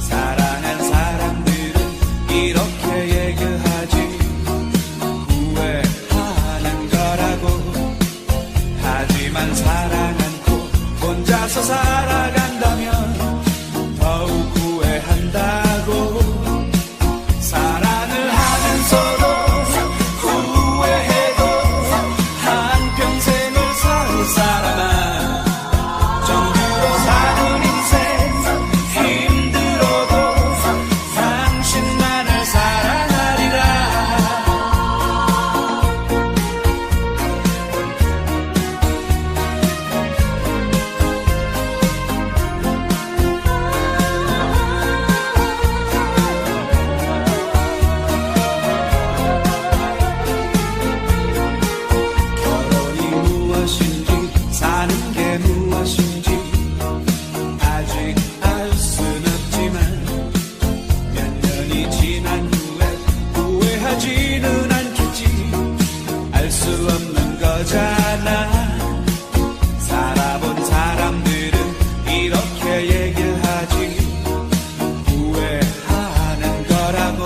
사랑한 사람들은 이렇게 얘기하지. 후회하는 거라고. 하지만 사랑 않고 혼자서 살아가 아는 게 무엇인지 아직 알 수는 없지만 몇 년이 지난 후에 후회하지는 않겠지. 알 수 없는 거잖아. 살아본 사람들은 이렇게 얘기하지. 후회하는 거라고.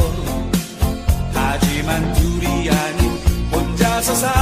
하지만 둘이 아닌 혼자서 살